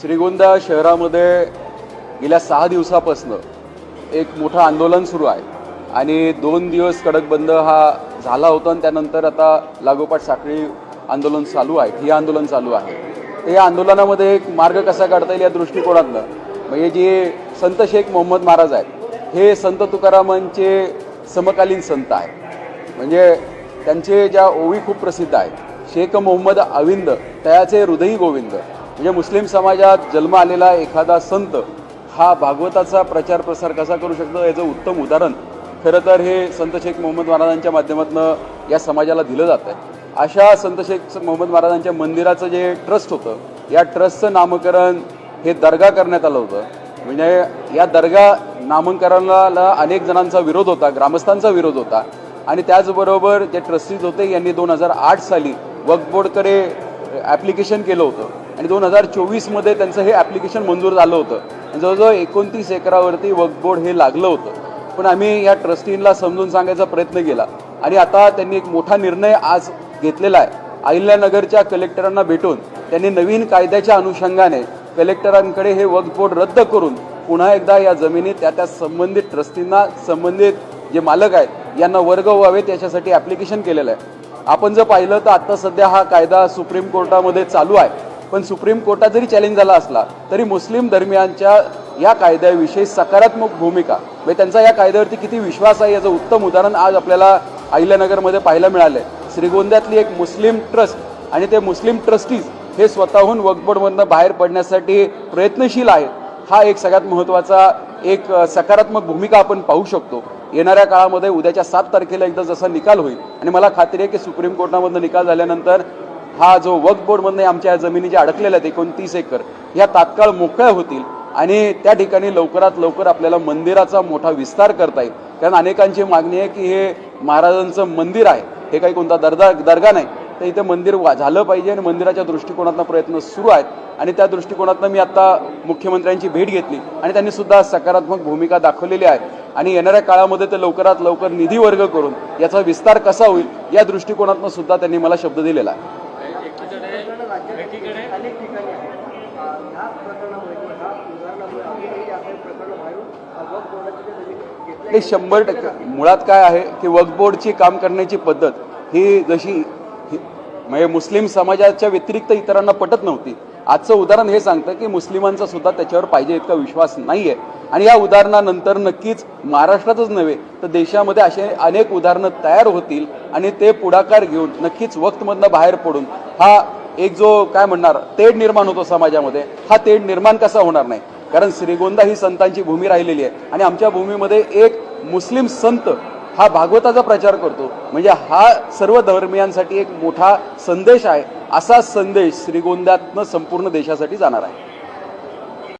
श्रीगोंदा शहरामध्ये गेल्या सहा दिवसापासनं एक मोठं आंदोलन सुरू आहे. आणि दोन दिवस कडक बंद हा झाला होता आणि त्यानंतर आता लागोपाठ साखळी आंदोलन चालू आहे. ठिय्या आंदोलन चालू आहे. तर या आंदोलनामध्ये एक मार्ग कसा काढता येईल या दृष्टिकोनातनं? म्हणजे जे संत शेख मोहम्मद महाराज आहेत हे संत तुकारामांचे समकालीन संत आहेत. म्हणजे त्यांचे ज्या ओवी खूप प्रसिद्ध आहेत. शेख मोहम्मद अविंद त्याचे हृदयी गोविंद. म्हणजे मुस्लिम समाजात जन्म आलेला एखादा संत हा भागवताचा प्रचार प्रसार कसा करू शकतो याचं उत्तम उदाहरण खरं तर हे संत शेख मोहम्मद महाराजांच्या माध्यमातून या समाजाला दिलं जातं आहे. अशा संत शेख मोहम्मद महाराजांच्या मंदिराचं जे ट्रस्ट होतं या ट्रस्टचं नामकरण हे दर्गा करण्यात आलं होतं. म्हणजे या दर्गा नामकरणाला अनेक जणांचा विरोध होता ग्रामस्थांचा विरोध होता. आणि त्याचबरोबर जे ट्रस्टीज होते यांनी दोन हजार आठ साली वक्फ बोर्डकडे ॲप्लिकेशन केलं होतं. आणि दोन हजार चोवीसमध्ये त्यांचं हे ॲप्लिकेशन मंजूर झालं होतं. आणि जवळजवळ एकोणतीस एकरावरती वक्फ बोर्ड हे लागलं होतं. पण आम्ही या ट्रस्टींना समजून सांगायचा प्रयत्न केला. आणि आता त्यांनी एक मोठा निर्णय आज घेतलेला आहे. अहिल्यानगरच्या कलेक्टरांना भेटून त्यांनी नवीन कायद्याच्या अनुषंगाने कलेक्टरांकडे हे वक्फ बोर्ड रद्द करून पुन्हा एकदा या जमिनी त्या त्या संबंधित ट्रस्टींना संबंधित जे मालक आहेत यांना वर्ग व्हावेत याच्यासाठी ॲप्लिकेशन केलेलं आहे. आपण जर पाहिलं तर आत्ता सध्या हा कायदा सुप्रीम कोर्टामध्ये चालू आहे. पण सुप्रीम कोर्टात जरी चॅलेंज झाला असला तरी मुस्लिम धर्मियांच्या या कायद्याविषयी सकारात्मक भूमिका म्हणजे त्यांचा या कायद्यावरती किती विश्वास आहे याचं उत्तम उदाहरण आज आपल्याला अहिल्यानगरमध्ये पाहायला मिळालं आहे श्रीगोंद्यातली एक मुस्लिम ट्रस्ट आणि ते मुस्लिम ट्रस्टीज हे स्वतःहून वकबोर्डमधनं बाहेर पडण्यासाठी प्रयत्नशील आहेत. हा एक सगळ्यात महत्त्वाचा एक सकारात्मक भूमिका आपण पाहू शकतो. येणाऱ्या काळामध्ये उद्याच्या सात तारखेला एकदा जसा निकाल होईल. आणि मला खात्री आहे की सुप्रीम कोर्टामधनं निकाल झाल्यानंतर हा जो वक्फ बोर्डमधनं आमच्या जमिनी ज्या अडकलेल्या आहेत एकोणतीस एकर ह्या तात्काळ मोकळ्या होतील आणि त्या ठिकाणी लवकरात लवकर आपल्याला मंदिराचा मोठा विस्तार करता येईल. कारण अनेकांची मागणी आहे की हे महाराजांचं मंदिर आहे हे काही कोणता दर्गा दर्गा नाही. तर इथे मंदिर वा- झालं पाहिजे आणि मंदिराच्या दृष्टिकोनातनं प्रयत्न सुरू आहेत. आणि त्या दृष्टिकोनातनं मी आता मुख्यमंत्र्यांची भेट घेतली आणि त्यांनी सुद्धा सकारात्मक भूमिका दाखवलेली आहे. आणि येणाऱ्या काळामध्ये ते लवकरात लवकर निधी वर्ग करून याचा विस्तार कसा होईल या दृष्टिकोनातनं सुद्धा त्यांनी मला शब्द दिलेला आहे. एकीकडे अनेक ठिकाणी आहे अं, ह्या प्रकरणामुळे किंवा ह्या उदाहरणामुळे अजूनही आपण प्रकरण बाहेरून अं, वक्फ बोर्डाची जे जमीन घेतली हे शंभर टक्के मुळात काय आहे की वक्फ बोर्डची काम करण्याची पद्धत ही जशी ही- म्हणजे मुस्लिम समाजाच्या व्यतिरिक्त इतरांना पटत नव्हती. आजचं उदाहरण हे सांगतं की मुस्लिमांचा सुद्धा त्याच्यावर पाहिजे इतका विश्वास नाही आहे आणि या उदाहरणानंतर नक्कीच महाराष्ट्रातच नव्हे तर देशामध्ये असे अनेक उदाहरणं तयार होतील आणि ते पुढाकार घेऊन नक्कीच वक्तमधनं बाहेर पडून हा एक जो काय म्हणणार तेढ निर्माण होतो समाजामध्ये हा तेढ निर्माण कसा होणार नाही? कारण श्रीगोंदा ही संतांची भूमी राहिलेली आहे. आणि आमच्या भूमीमध्ये एक मुस्लिम संत हा भागवताचा प्रचार करतो. म्हणजे हा सर्व धर्मियांसाठी एक मोठा संदेश आहे. असा संदेश श्रीगोंद्यातनं संपूर्ण देशासाठी जाणार आहे.